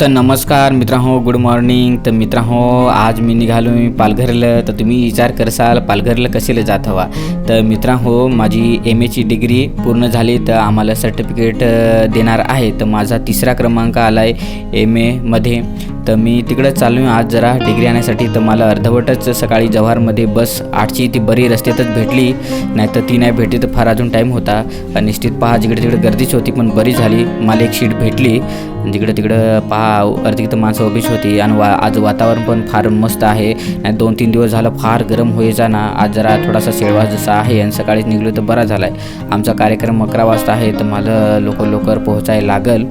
तर नमस्कार मित्रांनो गुड मॉर्निंग तर मित्रांनो आज मी निघालो मी पालघरला. तर तुम्ही विचार करसाल पालघरला कशाला जात हवा? तर मित्रांनो माझी एम एची डिग्री पूर्ण झाली तर आम्हाला सर्टिफिकेट देणार आहे. तर माझा तिसरा क्रमांक आला आहे एम एमध्ये तर मी तिकडं चाललो आहे आज जरा डिग्री आणण्यासाठी तर मला अर्धवटच सकाळी जव्हारमध्ये बस आठची ती बरी रस्त्यातच भेटली. नाही तर ती नाही भेटली तर फार अजून टाईम होता. आणि निश्चित पहा जिकडे तिकडे गर्दीच होती पण बरी झाली. मला एक शीट भेटली. आणि तिकडं तिकडं पहा अर्धी तर माणसं उभीच होती. आणि वा आज वातावरण पण फार मस्त आहे. नाही दोन तीन दिवस झालं फार गरम व्हायचा ना आज जरा थोडासा शेळवा जसा आहे आणि सकाळीच निघलो तर बरा झाला आहे आमचा कार्यक्रम अकरा वाजता आहे तर मला लवकर लवकर पोहोचायला लागल.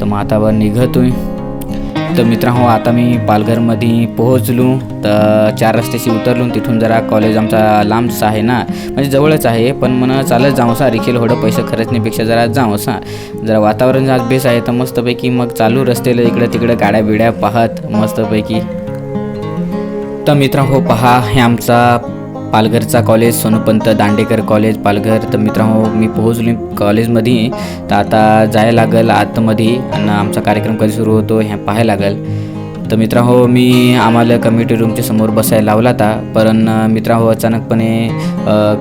तर मग आता निघतो निघतोय. तर मित्रांनो आता मी पालघरमध्ये पोहोचलो. तर चार रस्त्याशी उतरलो तिथून जरा कॉलेज आमचा लांबच आहे ना म्हणजे जवळच आहे. पण मन चालत जाऊ सा. रिखेल होडं पैसे खर्चण्यापेक्षा जरा जाऊ सा. जरा वातावरण आज बेस आहे तर मस्तपैकी मग चालू रस्त्याला इकडं तिकडं गाड्या बिड्या पाहत मस्तपैकी. तर मित्रांनो हो पहा हे आमचा पालघरचा कॉलेज सोनपंत दांडेकर कॉलेज. पालघर तर मित्रांनो मी पोहोचलो कॉलेजमध्ये. तर आता जायला लागल आतमध्ये आणि आमचा कार्यक्रम कधी सुरू होतो हे पाहायला लागेल. तर मित्रांनो मी आम्हाला कम्युनिटी रूमच्या समोर बसायला लावला होता. पण मित्राहो अचानकपणे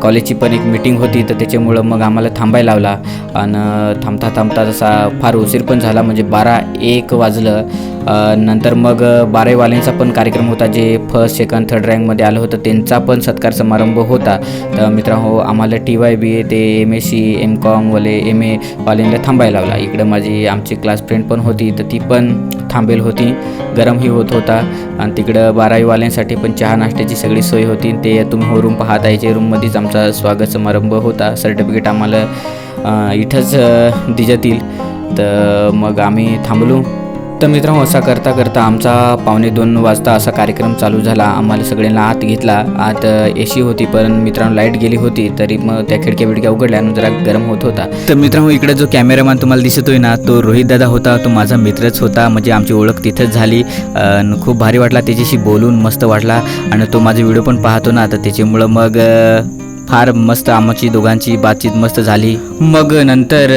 कॉलेजची पण एक मीटिंग होती तर त्याच्यामुळं मग आम्हाला थांबायला लावला. आणि थांबता थांबता जसा फार उशीर पण झाला म्हणजे बारा एक वाजलं. नंतर मग बारावीवाल्यांचा पण कार्यक्रम होता जे फर्स्ट सेकंड थर्ड रँकमध्ये आलं होतं त्यांचा पण सत्कार समारंभ होता. तर मित्रांनो आम्हाला टी वाय बी ए ते एम एस सी एम कॉमवाले एम ए थांबायला लावला. इकडं माझी आमची क्लास फ्रेंड पण होती तर ती पण थांबेल होती. गरमही होत होता. आणि तिकडं बारावीवाल्यांसाठी पण चहा नाश्त्याची सगळी सोय होती. ते तुम्ही हो रूम पाहत आहे. जे रूममध्येच आमचा स्वागत समारंभ होता. सर्टिफिकेट आम्हाला इथंच दिजातील. तर मग आम्ही थांबलो. तर मित्रांनो असा करता करता आमचा पावणे दोन वाजता असा कार्यक्रम चालू झाला. आम्हाला सगळ्यांना आत घेतला. आत ए सी होती पण मित्रांनो लाइट गेली होती तरी मग त्या खिडक्या बिडक्या उघडल्या आणि जरा गरम होत होता. तर मित्रांनो इकडे जो कॅमेरामॅन तुम्हाला दिसतोय ना तो रोहित दादा होता. तो माझा मित्रच होता. म्हणजे आमची ओळख तिथंच झाली. खूप भारी वाटला त्याच्याशी बोलून मस्त वाटला. आणि तो माझे व्हिडिओ पण पाहतो ना तर त्याच्यामुळं मग फार मस्त आमची दोघांची बातचीत मस्त झाली. मग नंतर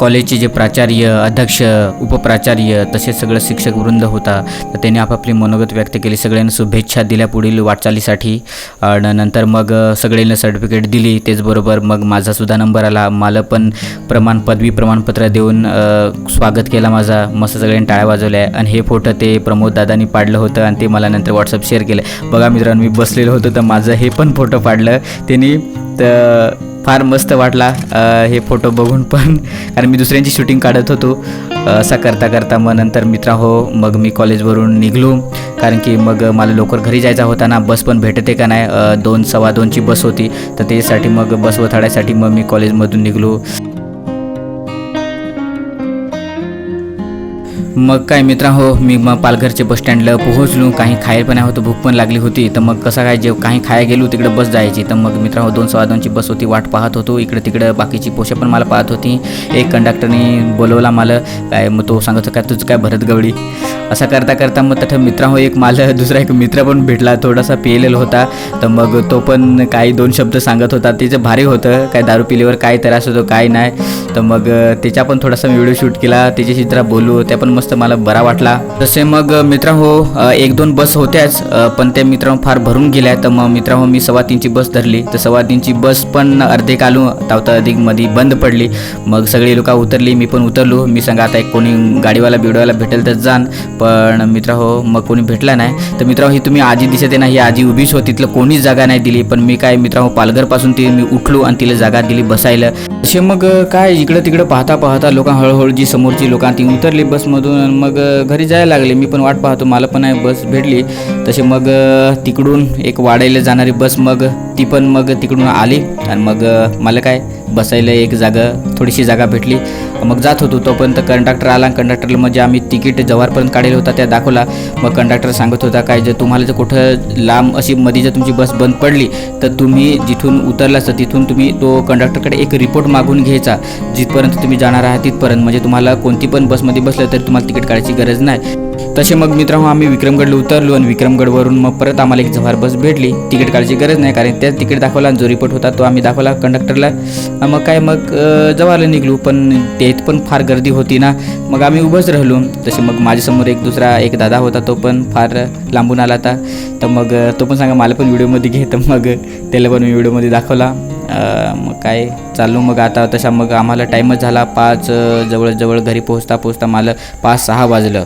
कॉलेजचे जे प्राचार्य अध्यक्ष उपप्राचार्य तसेच सगळं शिक्षक वृंद होता. तर त्यांनी आपापली मनोगत व्यक्त केली. सगळ्यांना शुभेच्छा दिल्या पुढील वाटचालीसाठी. आणि नंतर मग सगळ्यांना सर्टिफिकेट दिली. त्याचबरोबर मग माझासुद्धा नंबर आला. मला पण प्रमाण पदवी प्रमाणपत्र देऊन स्वागत केला माझा. मस्त सगळ्यांनी टाळ्या वाजवल्या. आणि हे फोटो ते प्रमोद दादानी पाडलं होतं आणि ते मला नंतर व्हॉट्सअप शेअर केलं. बघा मित्रांनो मी बसलेलो होतो तर माझं हे पण फोटो पाडलं. त्यांनी तर फार मस्त वाटला हे फोटो बघून पण. कारण मी दुसऱ्यांची शूटिंग काढत होतो. असा करता करता मग नंतर मित्रा हो मग मी कॉलेजवरून निघलो. कारण की मग मला लवकर घरी जायचा होता ना बस पण भेटते का नाही दोन सव्वा दोनची बस होती. तर त्याच्यासाठी मग बस वथाडायसाठी मग मी कॉलेजमधून निघलो. मग काय मित्रा हो मी मग पालघरचे बस स्टँडला पोहोचलो. काही खायला पण होतं भूक पण लागली होती. तर मग कसं काय जेव काही खाया गेलो तिकडे बस जायची. तर मग मित्रा हो दोन सव्वा दोनची बस होती वाट पाहत होतो. इकडे तिकडे बाकीची पोषा पण मला पाहत होती. एक कंडक्टरने बोलवला मला काय मग तो सांगत होता काय तुझं काय भरत गवडी असं करता करता मग तसं मित्रा हो एक मला दुसरा एक मित्र पण भेटला थोडासा पिलेला होता. तर मग तो पण काही दोन शब्द सांगत होता. त्याचं भारी होतं काय दारू पिल्यावर काय त्रास होतो काय नाही. तर मग त्याचा पण थोडासा व्हिडिओ शूट केला. त्याच्याशी जरा बोलू त्या पण मस्त मला बरा वाटला. तसे मग मित्रा हो एक दोन बस होत्याच पण त्या मित्रा फार भरून गेल्या. तर मग मित्रा हो मी सव्वा तीनची बस धरली. तर सव्वा तीनची बस पण अर्धे कालू तावता अधिकमध्ये बंद पडली. मग सगळी लोक उतरली मी पण उतरलो. मी सांगा आता एक कोणी गाडीवाला बिडवायला भेटेल तर जाण. पण मित्रा हो मग कोणी भेटला नाही. तर मित्रा हो, ही तुम्ही आजी दिसते आहे ना ही आजी उभीच होती. तिथलं कोणीच जागा नाही दिली. पण मी काय मित्रा हो, पालघरपासून ती मी उठलो आणि तिला जागा दिली बसायला. तसे मग काय इकडं तिकडं पाहता पाहता लोक हळूहळू जी समोरची लोकां ती उतरली बसमधून मग घरी जायला लागले. मी पण वाट पाहतो. मला पण आहे बस भेटली. तसे मग तिकडून एक वाढायला जाणारी बस मग ती पण मग तिकडून आली. आणि मग मला काय बसायला एक जागा थोडीशी जागा भेटली. मग जात होतो तोपर्यंत कंडक्टर आला. कंडक्टरला म्हणजे आम्ही तिकीट जवळपर्यंत काढेल होता त्या दाखवला. मग कंडक्टर सांगत होता काय जर तुम्हाला जर कुठं लांब अशी मध्ये जर तुमची बस बंद पडली तर तुम्ही जिथून उतरला तर तिथून तुम्ही तो कंडक्टरकडे एक रिपोर्ट मागून घ्यायचा. जिथपर्यंत तुम्ही जाणार आहात तिथपर्यंत. म्हणजे तुम्हाला कोणती पण बसमध्ये बसलं तरी तुम्हाला तिकीट काढायची गरज नाही. तसे मग मित्रांनो आम्ही विक्रमगडला उतरलो आणि विक्रमगडवरून मग परत आम्हाला एक जव्हार बस भेटली. तिकीट काढायची गरज नाही कारण त्याच तिकीट दाखवला आणि जो रिपोर्ट होता तो आम्ही दाखवला कंडक्टरला मग काय मग जव्हारला निघलो पण तेच पण फार गर्दी होती ना. मग आम्ही उभंच राहिलो. तसे मग माझ्यासमोर एक दुसरा एक दादा होता तो पण फार लांबून आला होता. तर मग तो पण सांगा मला पण व्हिडिओमध्ये घे. तर मग त्याला पण मी व्हिडिओमध्ये दाखवला. मग काय चाललो मग आता तशा मग आम्हाला टाईमच झाला पाच जवळजवळ घरी पोहोचता पोहोचता मला पाच सहा वाजलं.